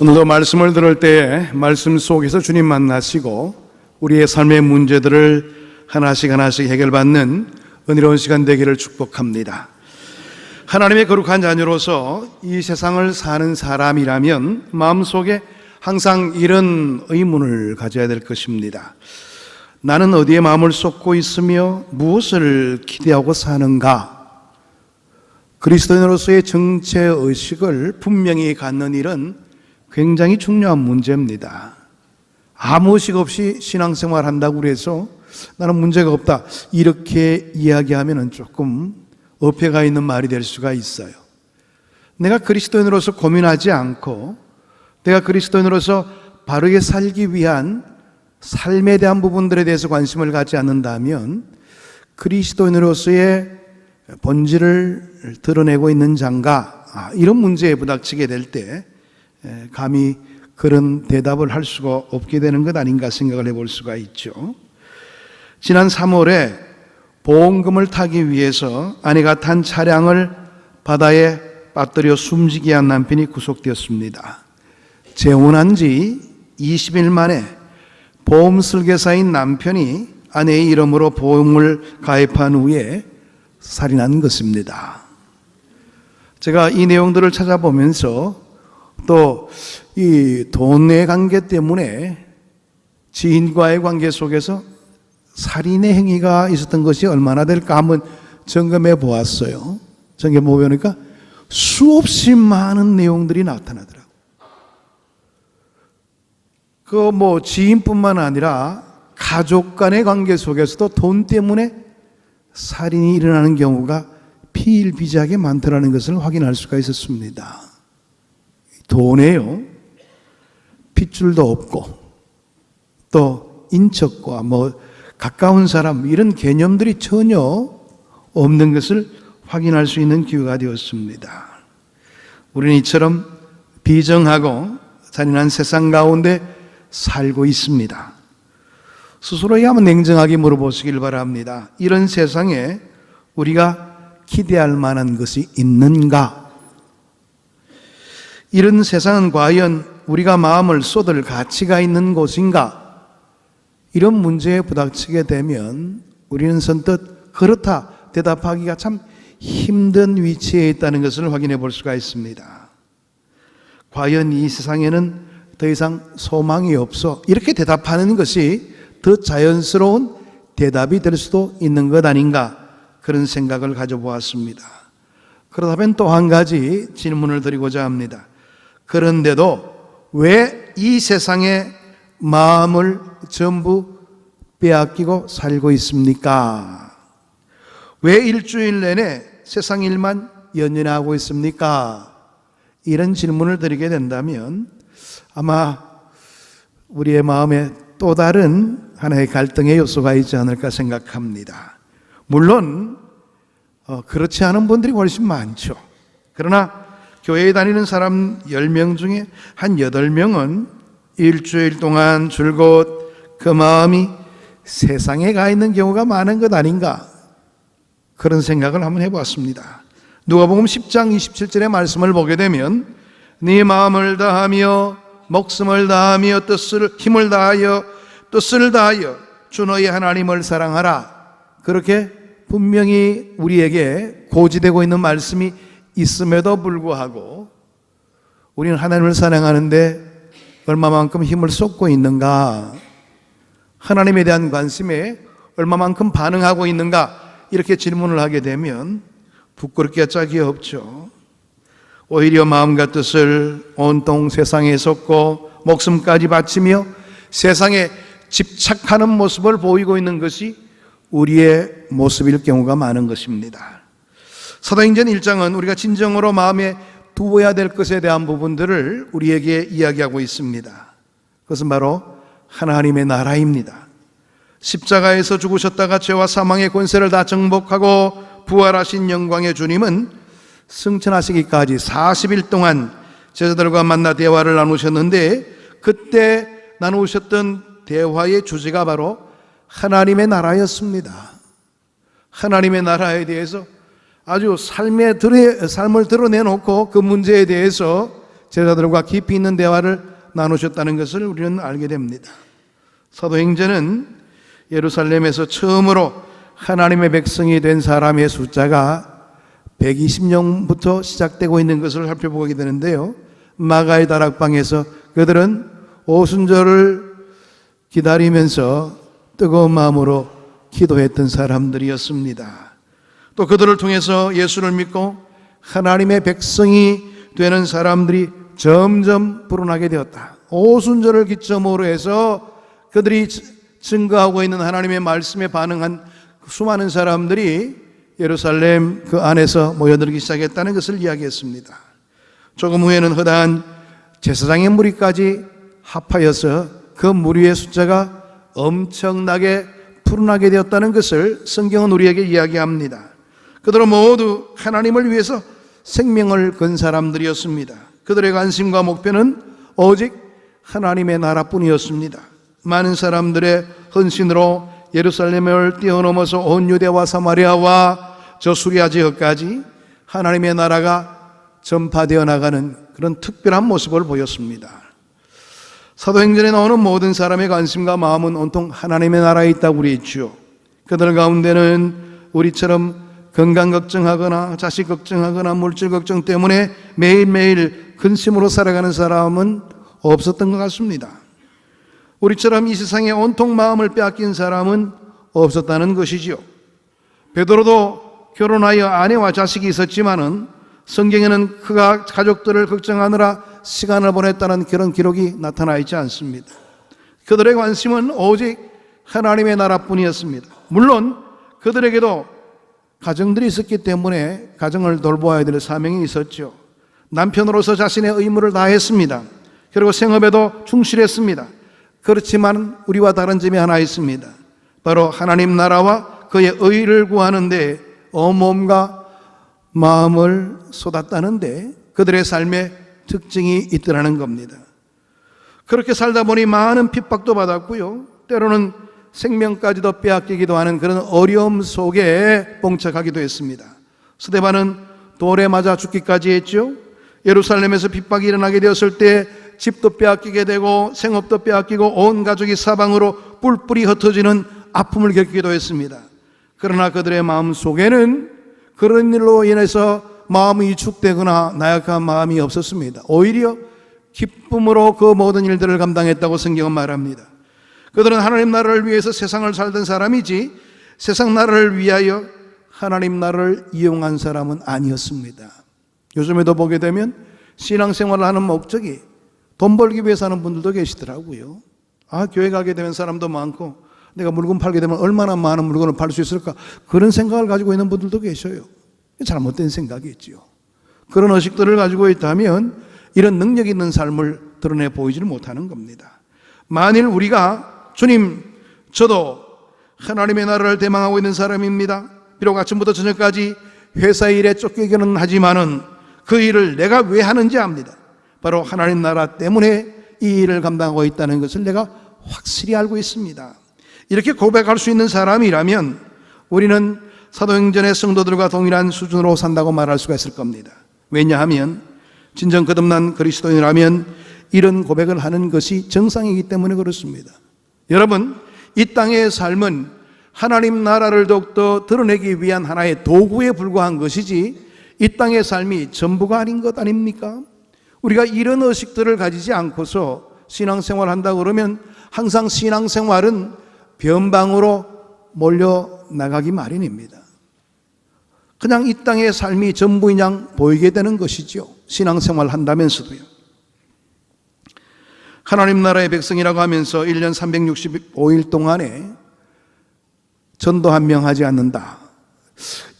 오늘도 말씀을 들을 때 말씀 속에서 주님 만나시고 우리의 삶의 문제들을 하나씩 하나씩 해결받는 은혜로운 시간 되기를 축복합니다. 하나님의 거룩한 자녀로서 이 세상을 사는 사람이라면 마음속에 항상 이런 의문을 가져야 될 것입니다. 나는 어디에 마음을 쏟고 있으며 무엇을 기대하고 사는가? 그리스도인으로서의 정체 의식을 분명히 갖는 일은 굉장히 중요한 문제입니다. 아무 의식 없이 신앙생활 한다고 그래서 나는 문제가 없다. 이렇게 이야기하면 조금 어폐가 있는 말이 될 수가 있어요. 내가 그리스도인으로서 고민하지 않고 내가 그리스도인으로서 바르게 살기 위한 삶에 대한 부분들에 대해서 관심을 갖지 않는다면 그리스도인으로서의 본질을 드러내고 있는 장가 아, 이런 문제에 부닥치게 될 때 감히 그런 대답을 할 수가 없게 되는 것 아닌가 생각을 해볼 수가 있죠. 지난 3월에 보험금을 타기 위해서 아내가 탄 차량을 바다에 빠뜨려 숨지게 한 남편이 구속되었습니다. 재혼한 지 20일 만에 보험 설계사인 남편이 아내의 이름으로 보험을 가입한 후에 살인한 것입니다. 제가 이 내용들을 찾아보면서 또 이 돈의 관계 때문에 지인과의 관계 속에서 살인의 행위가 있었던 것이 얼마나 될까 한번 점검해 보았어요. 점검해 보니까 수없이 많은 내용들이 나타나더라고요. 그 뭐 지인뿐만 아니라 가족 간의 관계 속에서도 돈 때문에 살인이 일어나는 경우가 피일비재하게 많더라는 것을 확인할 수가 있었습니다. 돈에요. 핏줄도 없고 또 인척과 뭐 가까운 사람 이런 개념들이 전혀 없는 것을 확인할 수 있는 기회가 되었습니다. 우리는 이처럼 비정하고 잔인한 세상 가운데 살고 있습니다. 스스로에게 한번 냉정하게 물어보시길 바랍니다. 이런 세상에 우리가 기대할 만한 것이 있는가? 이런 세상은 과연 우리가 마음을 쏟을 가치가 있는 곳인가? 이런 문제에 부닥치게 되면 우리는 선뜻 그렇다 대답하기가 참 힘든 위치에 있다는 것을 확인해 볼 수가 있습니다. 과연 이 세상에는 더 이상 소망이 없어 이렇게 대답하는 것이 더 자연스러운 대답이 될 수도 있는 것 아닌가 그런 생각을 가져보았습니다. 그렇다면 또 한 가지 질문을 드리고자 합니다. 그런데도 왜 이 세상에 마음을 전부 빼앗기고 살고 있습니까? 왜 일주일 내내 세상 일만 연연하고 있습니까? 이런 질문을 드리게 된다면 아마 우리의 마음에 또 다른 하나의 갈등의 요소가 있지 않을까 생각합니다. 물론 어, 그렇지 않은 분들이 훨씬 많죠. 그러나 교회에 다니는 사람 10명 중에 한 8명은 일주일 동안 줄곧 그 마음이 세상에 가 있는 경우가 많은 것 아닌가 그런 생각을 한번 해보았습니다. 누가복음 10장 27절의 말씀을 보게 되면 네 마음을 다하며 목숨을 다하며 뜻을 힘을 다하여 뜻을 다하여 주 너희 하나님을 사랑하라 그렇게 분명히 우리에게 고지되고 있는 말씀이 있음에도 불구하고 우리는 하나님을 사랑하는데 얼마만큼 힘을 쏟고 있는가? 하나님에 대한 관심에 얼마만큼 반응하고 있는가? 이렇게 질문을 하게 되면 부끄럽게 짝이 없죠. 오히려 마음과 뜻을 온통 세상에 쏟고 목숨까지 바치며 세상에 집착하는 모습을 보이고 있는 것이 우리의 모습일 경우가 많은 것입니다. 사도행전 1장은 우리가 진정으로 마음에 두어야 될 것에 대한 부분들을 우리에게 이야기하고 있습니다. 그것은 바로 하나님의 나라입니다. 십자가에서 죽으셨다가 죄와 사망의 권세를 다 정복하고 부활하신 영광의 주님은 승천하시기까지 40일 동안 제자들과 만나 대화를 나누셨는데 그때 나누셨던 대화의 주제가 바로 하나님의 나라였습니다. 하나님의 나라에 대해서 아주 삶의 삶을 드러내놓고 그 문제에 대해서 제자들과 깊이 있는 대화를 나누셨다는 것을 우리는 알게 됩니다. 사도행전은 예루살렘에서 처음으로 하나님의 백성이 된 사람의 숫자가 120명부터 시작되고 있는 것을 살펴보게 되는데요. 마가의 다락방에서 그들은 오순절을 기다리면서 뜨거운 마음으로 기도했던 사람들이었습니다. 또 그들을 통해서 예수를 믿고 하나님의 백성이 되는 사람들이 점점 불어나게 되었다. 오순절을 기점으로 해서 그들이 증거하고 있는 하나님의 말씀에 반응한 수많은 사람들이 예루살렘 그 안에서 모여들기 시작했다는 것을 이야기했습니다. 조금 후에는 허다한 제사장의 무리까지 합하여서 그 무리의 숫자가 엄청나게 풀어나게 되었다는 것을 성경은 우리에게 이야기합니다. 그들은 모두 하나님을 위해서 생명을 건 사람들이었습니다. 그들의 관심과 목표는 오직 하나님의 나라뿐이었습니다. 많은 사람들의 헌신으로 예루살렘을 뛰어넘어서 온 유대와 사마리아와 저 수리아 지역까지 하나님의 나라가 전파되어 나가는 그런 특별한 모습을 보였습니다. 사도행전에 나오는 모든 사람의 관심과 마음은 온통 하나님의 나라에 있다고 그랬죠. 그들 가운데는 우리처럼 건강 걱정하거나 자식 걱정하거나 물질 걱정 때문에 매일매일 근심으로 살아가는 사람은 없었던 것 같습니다. 우리처럼 이 세상에 온통 마음을 빼앗긴 사람은 없었다는 것이지요. 베드로도 결혼하여 아내와 자식이 있었지만은 성경에는 그가 가족들을 걱정하느라 시간을 보냈다는 그런 기록이 나타나 있지 않습니다. 그들의 관심은 오직 하나님의 나라뿐이었습니다. 물론 그들에게도 가정들이 있었기 때문에 가정을 돌보아야 될 사명이 있었죠. 남편으로서 자신의 의무를 다했습니다. 그리고 생업에도 충실했습니다. 그렇지만 우리와 다른 점이 하나 있습니다. 바로 하나님 나라와 그의 의를 구하는데 온몸과 마음을 쏟았다는데 그들의 삶에 특징이 있더라는 겁니다. 그렇게 살다 보니 많은 핍박도 받았고요. 때로는 생명까지도 빼앗기기도 하는 그런 어려움 속에 봉착하기도 했습니다. 스데반은 돌에 맞아 죽기까지 했죠. 예루살렘에서 핍박이 일어나게 되었을 때 집도 빼앗기게 되고 생업도 빼앗기고 온 가족이 사방으로 뿔뿔이 흩어지는 아픔을 겪기도 했습니다. 그러나 그들의 마음 속에는 그런 일로 인해서 마음이 위축되거나 나약한 마음이 없었습니다. 오히려 기쁨으로 그 모든 일들을 감당했다고 성경은 말합니다. 그들은 하나님 나라를 위해서 세상을 살던 사람이지 세상 나라를 위하여 하나님 나라를 이용한 사람은 아니었습니다. 요즘에도 보게 되면 신앙생활을 하는 목적이 돈 벌기 위해서 하는 분들도 계시더라고요. 아, 교회 가게 되면 사람도 많고 내가 물건 팔게 되면 얼마나 많은 물건을 팔 수 있을까? 그런 생각을 가지고 있는 분들도 계셔요. 잘못된 생각이지요. 그런 의식들을 가지고 있다면 이런 능력 있는 삶을 드러내 보이지를 못하는 겁니다. 만일 우리가 주님, 저도 하나님의 나라를 대망하고 있는 사람입니다. 비록 아침부터 저녁까지 회사 일에 쫓기기는 하지만은 그 일을 내가 왜 하는지 압니다. 바로 하나님 나라 때문에 이 일을 감당하고 있다는 것을 내가 확실히 알고 있습니다. 이렇게 고백할 수 있는 사람이라면 우리는 사도행전의 성도들과 동일한 수준으로 산다고 말할 수가 있을 겁니다. 왜냐하면 진정 거듭난 그리스도인이라면 이런 고백을 하는 것이 정상이기 때문에 그렇습니다. 여러분, 이 땅의 삶은 하나님 나라를 더욱더 드러내기 위한 하나의 도구에 불과한 것이지 이 땅의 삶이 전부가 아닌 것 아닙니까? 우리가 이런 의식들을 가지지 않고서 신앙생활 한다 그러면 항상 신앙생활은 변방으로 몰려 나가기 마련입니다. 그냥 이 땅의 삶이 전부인 양 보이게 되는 것이죠. 신앙생활 한다면서도요. 하나님 나라의 백성이라고 하면서 1년 365일 동안에 전도 한 명 하지 않는다.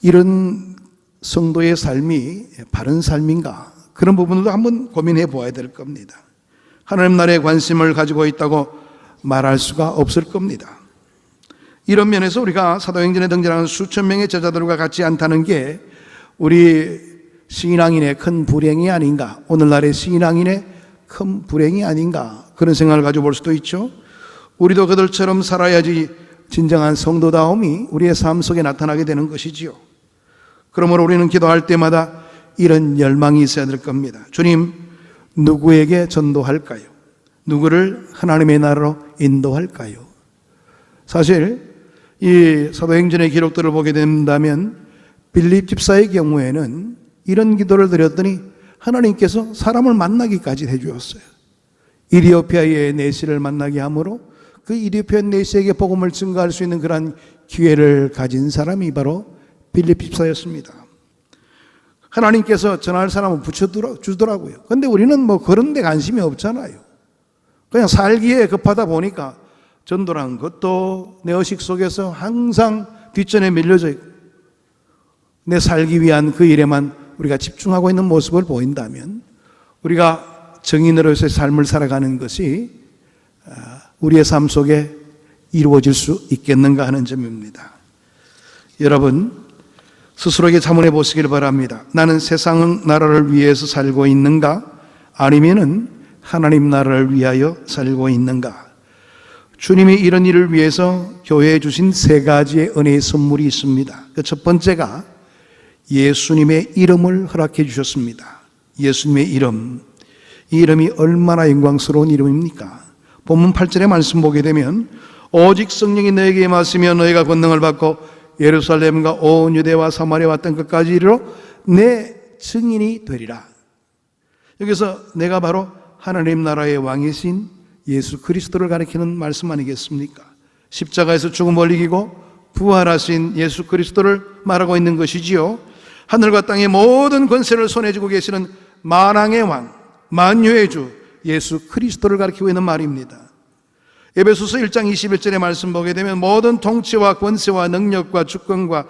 이런 성도의 삶이 바른 삶인가? 그런 부분도 한번 고민해 보아야 될 겁니다. 하나님 나라에 관심을 가지고 있다고 말할 수가 없을 겁니다. 이런 면에서 우리가 사도행전에 등장하는 수천 명의 제자들과 같지 않다는 게 우리 신앙인의 큰 불행이 아닌가, 오늘날의 신앙인의 큰 불행이 아닌가, 그런 생각을 가지고 볼 수도 있죠. 우리도 그들처럼 살아야지 진정한 성도다움이 우리의 삶 속에 나타나게 되는 것이지요. 그러므로 우리는 기도할 때마다 이런 열망이 있어야 될 겁니다. 주님, 누구에게 전도할까요? 누구를 하나님의 나라로 인도할까요? 사실 이 사도행전의 기록들을 보게 된다면 빌립 집사의 경우에는 이런 기도를 드렸더니 하나님께서 사람을 만나기까지 해주었어요. 이리오피아의 내시를 만나게 함으로 그 이리오피아 내시에게 복음을 증가할 수 있는 그러한 기회를 가진 사람이 바로 빌립 집사였습니다. 하나님께서 전할 사람을 붙여주더라고요. 근데 우리는 뭐 그런 데 관심이 없잖아요. 그냥 살기에 급하다 보니까 전도란 것도 내 의식 속에서 항상 뒷전에 밀려져 있고 내 살기 위한 그 일에만 우리가 집중하고 있는 모습을 보인다면 우리가 정인으로서의 삶을 살아가는 것이 아, 우리의 삶 속에 이루어질 수 있겠는가 하는 점입니다. 여러분, 스스로에게 자문해 보시길 바랍니다. 나는 세상 나라를 위해서 살고 있는가? 아니면은 하나님 나라를 위하여 살고 있는가? 주님이 이런 일을 위해서 교회에 주신 세 가지의 은혜의 선물이 있습니다. 그 첫 번째가 예수님의 이름을 허락해 주셨습니다. 예수님의 이름. 이 이름이 얼마나 영광스러운 이름입니까? 본문 8절의 말씀 보게 되면 오직 성령이 너에게 임하시며 너희가 권능을 받고 예루살렘과 온 유대와 사마리아 왔던 것까지 이르러 내 증인이 되리라. 여기서 내가 바로 하나님 나라의 왕이신 예수 그리스도를 가리키는 말씀 아니겠습니까? 십자가에서 죽음을 이기고 부활하신 예수 그리스도를 말하고 있는 것이지요. 하늘과 땅의 모든 권세를 손에 쥐고 계시는 만왕의 왕, 만유의 주 예수 그리스도를 가리키고 있는 말입니다. 에베소서 1장 21절의 말씀 보게 되면 모든 통치와 권세와 능력과 주권과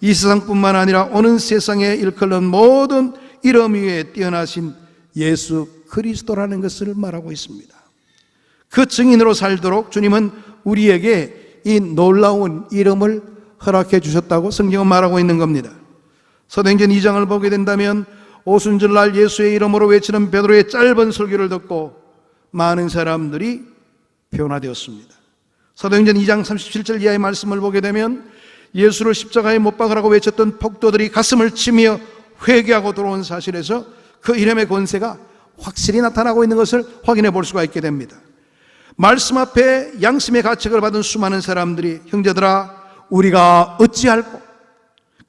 이 세상뿐만 아니라 오는 세상에 일컬는 모든 이름 위에 뛰어나신 예수 그리스도라는 것을 말하고 있습니다. 그 증인으로 살도록 주님은 우리에게 이 놀라운 이름을 허락해 주셨다고 성경은 말하고 있는 겁니다. 서행전 2장을 보게 된다면 오순절날 예수의 이름으로 외치는 베드로의 짧은 설교를 듣고 많은 사람들이 변화되었습니다. 사도행전 2장 37절 이하의 말씀을 보게 되면 예수를 십자가에 못 박으라고 외쳤던 폭도들이 가슴을 치며 회개하고 들어온 사실에서 그 이름의 권세가 확실히 나타나고 있는 것을 확인해 볼 수가 있게 됩니다. 말씀 앞에 양심의 가책을 받은 수많은 사람들이 형제들아 우리가 어찌할꼬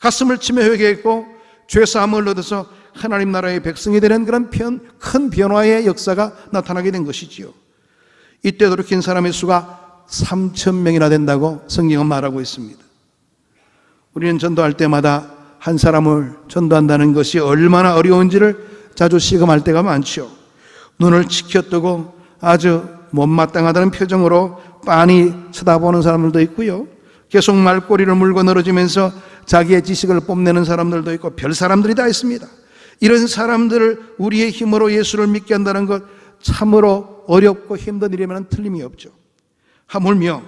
가슴을 치며 회개했고 죄사함을 얻어서 하나님 나라의 백성이 되는 그런 편, 큰 변화의 역사가 나타나게 된 것이지요. 이때 돌이킨 사람의 수가 3천 명이나 된다고 성경은 말하고 있습니다. 우리는 전도할 때마다 한 사람을 전도한다는 것이 얼마나 어려운지를 자주 시금할 때가 많죠. 눈을 치켜뜨고 아주 못마땅하다는 표정으로 빤히 쳐다보는 사람들도 있고요. 계속 말꼬리를 물고 늘어지면서 자기의 지식을 뽐내는 사람들도 있고 별 사람들이 다 있습니다. 이런 사람들을 우리의 힘으로 예수를 믿게 한다는 것 참으로 어렵고 힘든 일이면 틀림이 없죠. 하물며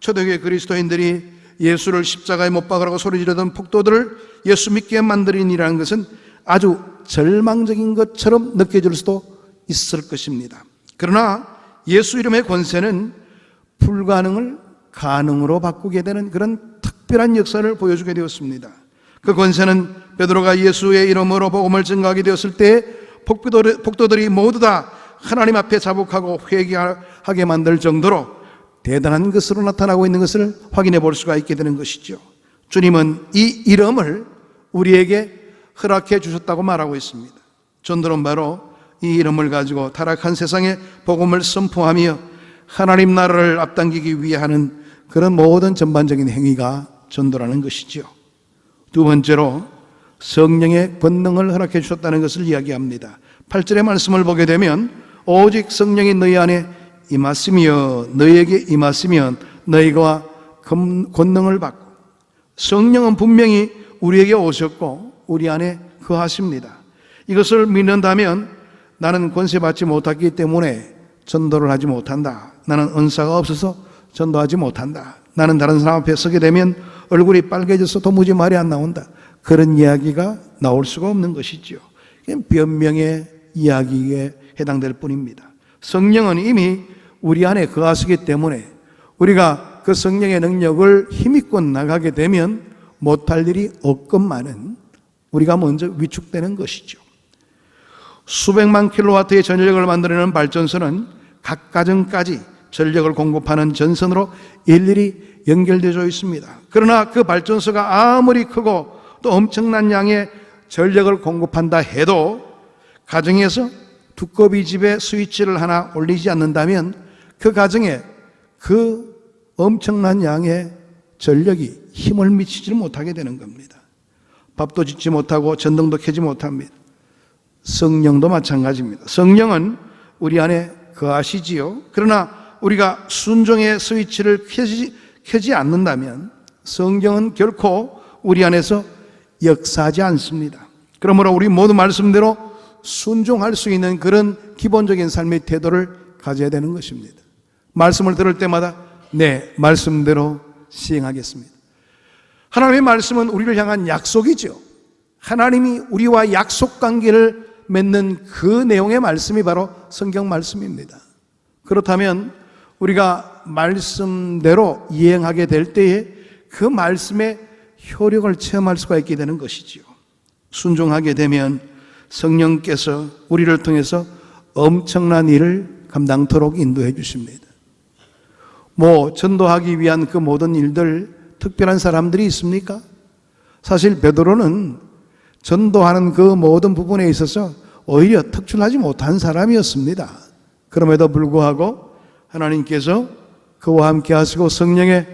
초대교회 그리스도인들이 예수를 십자가에 못 박으라고 소리 지르던 폭도들을 예수 믿게 만드는 일이라는 것은 아주 절망적인 것처럼 느껴질 수도 있을 것입니다. 그러나 예수 이름의 권세는 불가능을 가능으로 바꾸게 되는 그런 특별한 역사를 보여주게 되었습니다. 그 권세는 베드로가 예수의 이름으로 복음을 증가하게 되었을 때 폭도들이 모두 다 하나님 앞에 자복하고 회개하게 만들 정도로 대단한 것으로 나타나고 있는 것을 확인해 볼 수가 있게 되는 것이죠. 주님은 이 이름을 우리에게 허락해 주셨다고 말하고 있습니다. 전도는 바로 이 이름을 가지고 타락한 세상에 복음을 선포하며 하나님 나라를 앞당기기 위해 하는 그런 모든 전반적인 행위가 전도라는 것이지요. 두 번째로 성령의 권능을 허락해 주셨다는 것을 이야기합니다. 8절의 말씀을 보게 되면 오직 성령이 너희 안에 임하시며 너희에게 임하시면 너희가 권능을 받고 성령은 분명히 우리에게 오셨고 우리 안에 거하십니다. 이것을 믿는다면 나는 권세 받지 못했기 때문에 전도를 하지 못한다. 나는 은사가 없어서 전도하지 못한다. 나는 다른 사람 앞에 서게 되면 얼굴이 빨개져서 도무지 말이 안 나온다. 그런 이야기가 나올 수가 없는 것이죠. 변명의 이야기에 해당될 뿐입니다. 성령은 이미 우리 안에 거하시기 때문에 우리가 그 성령의 능력을 힘입고 나가게 되면 못할 일이 없건만은 우리가 먼저 위축되는 것이죠. 수백만 킬로와트의 전력을 만들어내는 발전소는 각 가정까지 전력을 공급하는 전선으로 일일이 연결되어 있습니다. 그러나 그 발전소가 아무리 크고 또 엄청난 양의 전력을 공급한다 해도 가정에서 두꺼비 집에 스위치를 하나 올리지 않는다면 그 가정에 그 엄청난 양의 전력이 힘을 미치지 못하게 되는 겁니다. 밥도 짓지 못하고 전등도 켜지 못합니다. 성령도 마찬가지입니다. 성령은 우리 안에 거하시지요. 그러나 우리가 순종의 스위치를 켜지, 켜지 않는다면 성경은 결코 우리 안에서 역사하지 않습니다. 그러므로 우리 모두 말씀대로 순종할 수 있는 그런 기본적인 삶의 태도를 가져야 되는 것입니다. 말씀을 들을 때마다 네, 말씀대로 시행하겠습니다. 하나님의 말씀은 우리를 향한 약속이죠. 하나님이 우리와 약속 관계를 맺는 그 내용의 말씀이 바로 성경 말씀입니다. 그렇다면 우리가 말씀대로 이행하게 될 때에 그 말씀의 효력을 체험할 수가 있게 되는 것이지요. 순종하게 되면 성령께서 우리를 통해서 엄청난 일을 감당토록 인도해 주십니다. 뭐 전도하기 위한 그 모든 일들 특별한 사람들이 있습니까? 사실 베드로는 전도하는 그 모든 부분에 있어서 오히려 특출하지 못한 사람이었습니다. 그럼에도 불구하고 하나님께서 그와 함께 하시고 성령의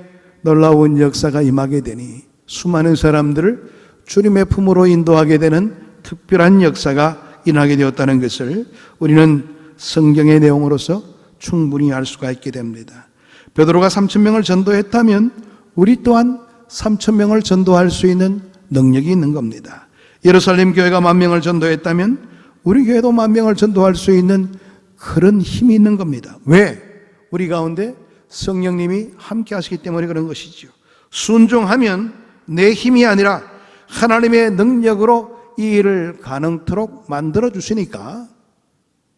놀라운 역사가 임하게 되니 수많은 사람들을 주님의 품으로 인도하게 되는 특별한 역사가 일어나게 되었다는 것을 우리는 성경의 내용으로서 충분히 알 수가 있게 됩니다. 베드로가 3천 명을 전도했다면 우리 또한 3천 명을 전도할 수 있는 능력이 있는 겁니다. 예루살렘 교회가 만 명을 전도했다면 우리 교회도 만 명을 전도할 수 있는 그런 힘이 있는 겁니다. 왜? 우리 가운데 성령님이 함께 하시기 때문에 그런 것이죠. 순종하면 내 힘이 아니라 하나님의 능력으로 이 일을 가능토록 만들어 주시니까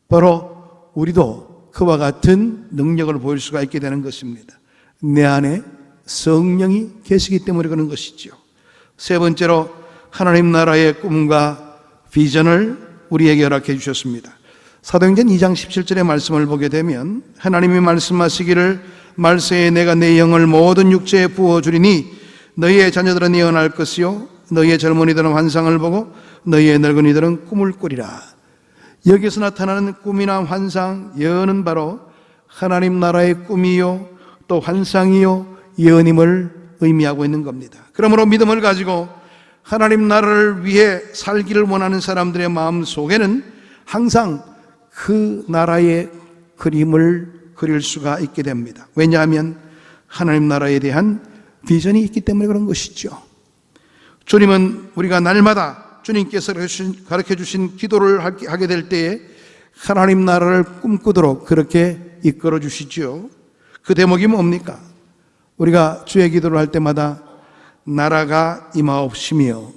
바로 우리도 그와 같은 능력을 보일 수가 있게 되는 것입니다. 내 안에 성령이 계시기 때문에 그런 것이죠. 세 번째로 하나님 나라의 꿈과 비전을 우리에게 허락해 주셨습니다. 사도행전 2장 17절의 말씀을 보게 되면 하나님이 말씀하시기를 말세에 내가 내 영을 모든 육체에 부어 주리니 너희의 자녀들은 예언할 것이요 너희의 젊은이들은 환상을 보고 너희의 늙은이들은 꿈을 꾸리라. 여기서 나타나는 꿈이나 환상, 예언은 바로 하나님 나라의 꿈이요 또 환상이요 예언임을 의미하고 있는 겁니다. 그러므로 믿음을 가지고 하나님 나라를 위해 살기를 원하는 사람들의 마음 속에는 항상 그 나라의 그림을 그릴 수가 있게 됩니다. 왜냐하면 하나님 나라에 대한 비전이 있기 때문에 그런 것이죠. 주님은 우리가 날마다 주님께서 가르쳐 주신 기도를 하게 될 때에 하나님 나라를 꿈꾸도록 그렇게 이끌어 주시죠. 그 대목이 뭡니까? 우리가 주의 기도를 할 때마다 나라가 임하옵시며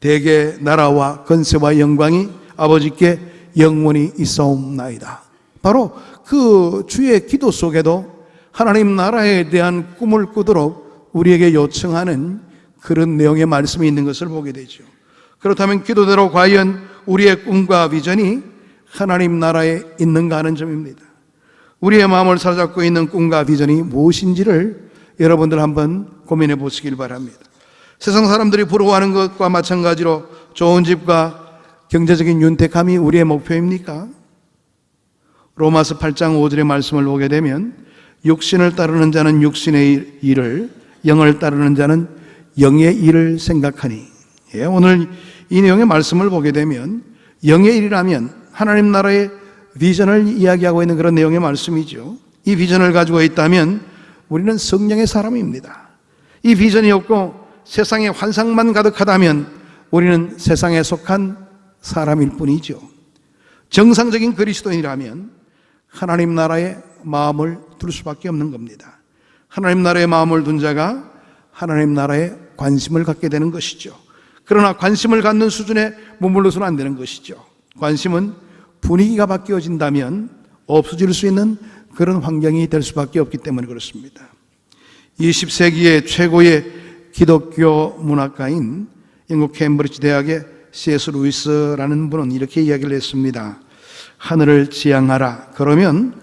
대개 나라와 건세와 영광이 아버지께 영원히 있사옵나이다. 바로 그 주의 기도 속에도 하나님 나라에 대한 꿈을 꾸도록 우리에게 요청하는 그런 내용의 말씀이 있는 것을 보게 되죠. 그렇다면 기도대로 과연 우리의 꿈과 비전이 하나님 나라에 있는가 하는 점입니다. 우리의 마음을 사로잡고 있는 꿈과 비전이 무엇인지를 여러분들 한번 고민해 보시길 바랍니다. 세상 사람들이 부러워하는 것과 마찬가지로 좋은 집과 경제적인 윤택함이 우리의 목표입니까? 로마서 8장 5절의 말씀을 보게 되면 육신을 따르는 자는 육신의 일을 영을 따르는 자는 영의 일을 생각하니 예, 오늘 이 내용의 말씀을 보게 되면 영의 일이라면 하나님 나라의 비전을 이야기하고 있는 그런 내용의 말씀이죠. 이 비전을 가지고 있다면 우리는 성령의 사람입니다. 이 비전이 없고 세상에 환상만 가득하다면 우리는 세상에 속한 사람일 뿐이죠. 정상적인 그리스도인이라면 하나님 나라의 마음을 둘 수밖에 없는 겁니다. 하나님 나라의 마음을 둔 자가 하나님 나라에 관심을 갖게 되는 것이죠. 그러나 관심을 갖는 수준에 머물러서는 안 되는 것이죠. 관심은 분위기가 바뀌어진다면 없어질 수 있는 그런 환경이 될 수밖에 없기 때문에 그렇습니다. 20세기의 최고의 기독교 문학가인 영국 캠브리지 대학의 C.S. 루이스라는 분은 이렇게 이야기를 했습니다. 하늘을 지향하라. 그러면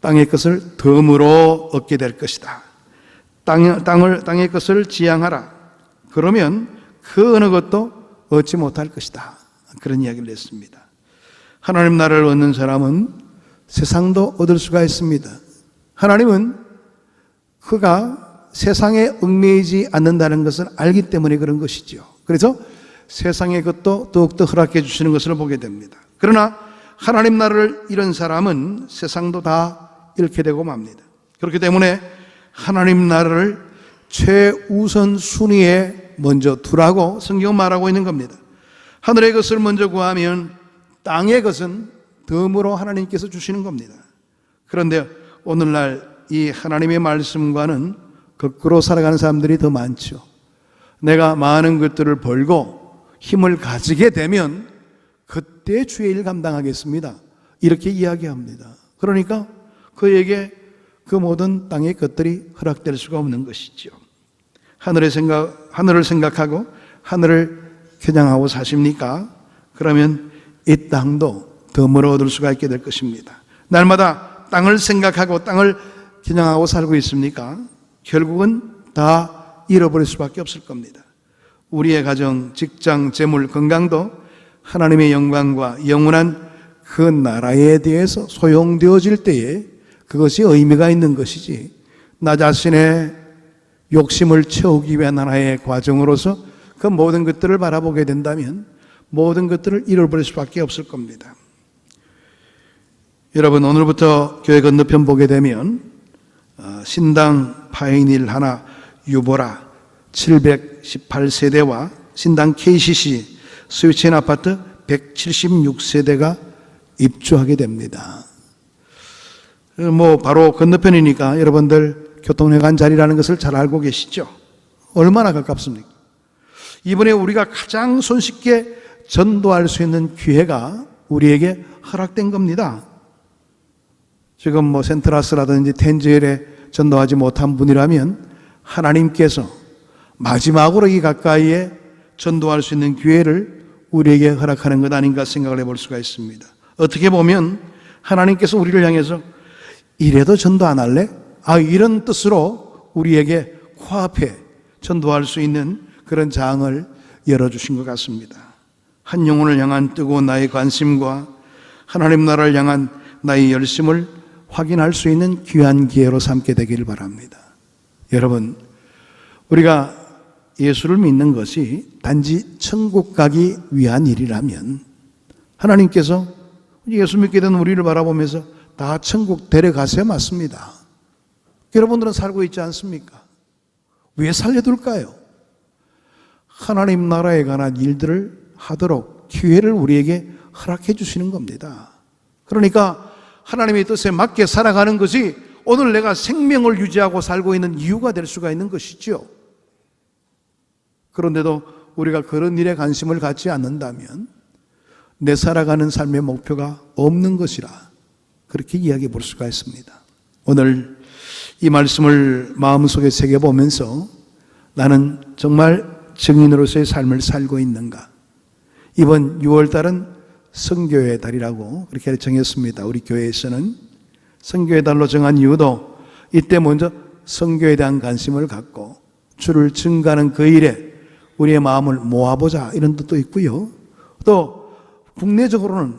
땅의 것을 덤으로 얻게 될 것이다. 땅, 땅을, 땅의 것을 지향하라. 그러면 그 어느 것도 얻지 못할 것이다. 그런 이야기를 했습니다. 하나님 나라를 얻는 사람은 세상도 얻을 수가 있습니다. 하나님은 그가 세상에 얽매이지 않는다는 것을 알기 때문에 그런 것이지요. 그래서 세상의 것도 더욱더 허락해 주시는 것을 보게 됩니다. 그러나 하나님 나라를 잃은 사람은 세상도 다 잃게 되고 맙니다. 그렇기 때문에 하나님 나라를 최우선 순위에 먼저 두라고 성경은 말하고 있는 겁니다. 하늘의 것을 먼저 구하면 땅의 것은 덤으로 하나님께서 주시는 겁니다. 그런데 오늘날 이 하나님의 말씀과는 거꾸로 살아가는 사람들이 더 많죠. 내가 많은 것들을 벌고 힘을 가지게 되면 그때 주의 일 감당하겠습니다. 이렇게 이야기합니다. 그러니까 그에게 그 모든 땅의 것들이 허락될 수가 없는 것이죠. 하늘의 생각, 하늘을 생각하고 하늘을 겨냥하고 사십니까? 그러면 이 땅도 덤으로 얻을 수가 있게 될 것입니다. 날마다 땅을 생각하고 땅을 겨냥하고 살고 있습니까? 결국은 다 잃어버릴 수밖에 없을 겁니다. 우리의 가정, 직장, 재물, 건강도 하나님의 영광과 영원한 그 나라에 대해서 소용되어질 때에 그것이 의미가 있는 것이지 나 자신의 욕심을 채우기 위한 하나의 과정으로서 그 모든 것들을 바라보게 된다면 모든 것들을 잃어버릴 수밖에 없을 겁니다. 여러분 오늘부터 교회 건너편 보게 되면 어, 신당 파인일 하나 유보라 718세대와 신당 KCC 스위치인 아파트 176세대가 입주하게 됩니다. 뭐 바로 건너편이니까 여러분들 교통회관 자리라는 것을 잘 알고 계시죠? 얼마나 가깝습니까? 이번에 우리가 가장 손쉽게 전도할 수 있는 기회가 우리에게 허락된 겁니다. 지금 뭐 센트라스라든지 텐즈엘에 전도하지 못한 분이라면 하나님께서 마지막으로 이 가까이에 전도할 수 있는 기회를 우리에게 허락하는 것 아닌가 생각을 해볼 수가 있습니다. 어떻게 보면 하나님께서 우리를 향해서 이래도 전도 안 할래? 아, 이런 뜻으로 우리에게 코앞에 전도할 수 있는 그런 장을 열어주신 것 같습니다. 한 영혼을 향한 뜨거운 나의 관심과 하나님 나라를 향한 나의 열심을 확인할 수 있는 귀한 기회로 삼게 되기를 바랍니다. 여러분, 우리가 예수를 믿는 것이 단지 천국 가기 위한 일이라면 하나님께서 예수 믿게 된 우리를 바라보면서 다 천국 데려가세요 맞습니다. 여러분들은 살고 있지 않습니까? 왜 살려둘까요? 하나님 나라에 관한 일들을 하도록 기회를 우리에게 허락해 주시는 겁니다. 그러니까 하나님의 뜻에 맞게 살아가는 것이 오늘 내가 생명을 유지하고 살고 있는 이유가 될 수가 있는 것이죠. 그런데도 우리가 그런 일에 관심을 갖지 않는다면 내 살아가는 삶의 목표가 없는 것이라 그렇게 이야기해 볼 수가 있습니다. 오늘 이 말씀을 마음속에 새겨보면서 나는 정말 증인으로서의 삶을 살고 있는가? 이번 6월 달은 성교의 달이라고 그렇게 정했습니다. 우리 교회에서는 성교의 달로 정한 이유도 이때 먼저 성교에 대한 관심을 갖고 주를 증가하는 그 일에 우리의 마음을 모아보자 이런 뜻도 있고요. 또 국내적으로는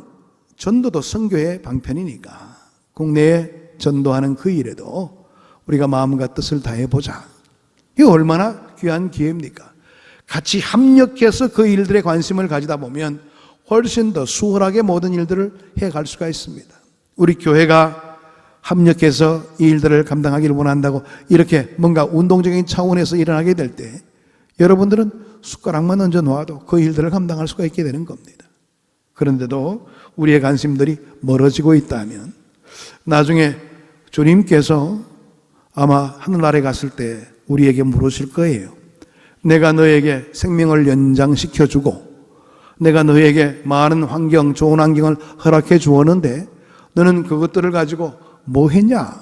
전도도 성교의 방편이니까 국내에 전도하는 그 일에도 우리가 마음과 뜻을 다해보자. 이거 얼마나 귀한 기회입니까? 같이 합력해서 그 일들에 관심을 가지다 보면 훨씬 더 수월하게 모든 일들을 해갈 수가 있습니다. 우리 교회가 합력해서 이 일들을 감당하기를 원한다고 이렇게 뭔가 운동적인 차원에서 일어나게 될 때 여러분들은 숟가락만 얹어 놓아도 그 일들을 감당할 수가 있게 되는 겁니다. 그런데도 우리의 관심들이 멀어지고 있다면 나중에 주님께서 아마 하늘나라에 갔을 때 우리에게 물으실 거예요. 내가 너에게 생명을 연장시켜 주고 내가 너에게 많은 환경, 좋은 환경을 허락해 주었는데 너는 그것들을 가지고 뭐 했냐?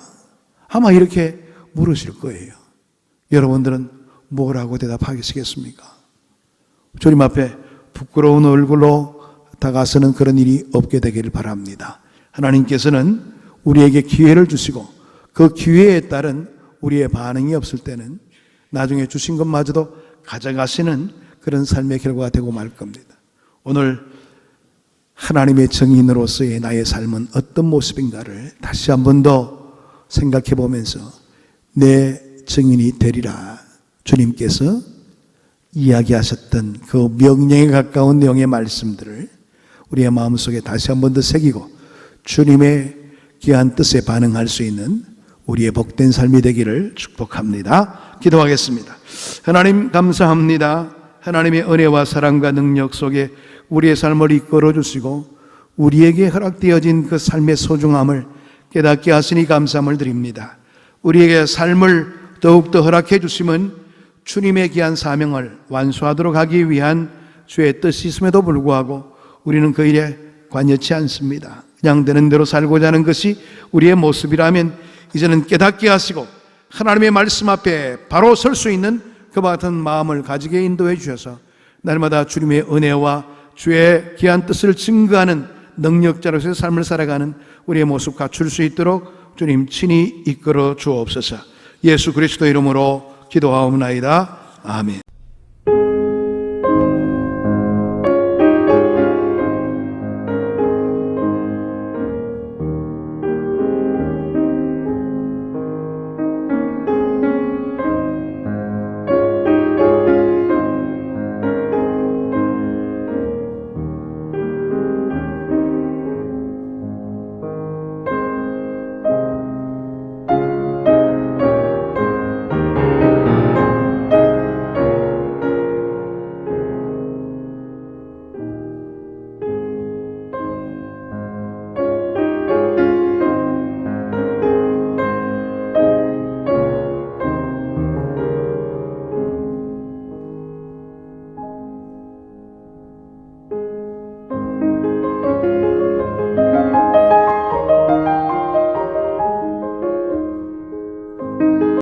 아마 이렇게 물으실 거예요. 여러분들은 뭐라고 대답하겠습니까? 주님 앞에 부끄러운 얼굴로 다가서는 그런 일이 없게 되기를 바랍니다. 하나님께서는 우리에게 기회를 주시고 그 기회에 따른 우리의 반응이 없을 때는 나중에 주신 것마저도 가져가시는 그런 삶의 결과가 되고 말 겁니다. 오늘 하나님의 정인으로서의 나의 삶은 어떤 모습인가를 다시 한 번 더 생각해 보면서 내 정인이 되리라 주님께서 이야기하셨던 그 명령에 가까운 내용의 말씀들을 우리의 마음속에 다시 한 번 더 새기고 주님의 귀한 뜻에 반응할 수 있는 우리의 복된 삶이 되기를 축복합니다. 기도하겠습니다. 하나님 감사합니다. 하나님의 은혜와 사랑과 능력 속에 우리의 삶을 이끌어 주시고 우리에게 허락되어진 그 삶의 소중함을 깨닫게 하시니 감사함을 드립니다. 우리에게 삶을 더욱더 허락해 주심은 주님의 귀한 사명을 완수하도록 하기 위한 주의 뜻이 있음에도 불구하고 우리는 그 일에 관여치 않습니다. 그냥 되는 대로 살고자 하는 것이 우리의 모습이라면 이제는 깨닫게 하시고 하나님의 말씀 앞에 바로 설 수 있는 그와 같은 마음을 가지게 인도해 주셔서 날마다 주님의 은혜와 주의 귀한 뜻을 증거하는 능력자로서의 삶을 살아가는 우리의 모습 갖출 수 있도록 주님 친히 이끌어 주옵소서. 예수 그리스도 이름으로 기도하옵나이다. 아멘.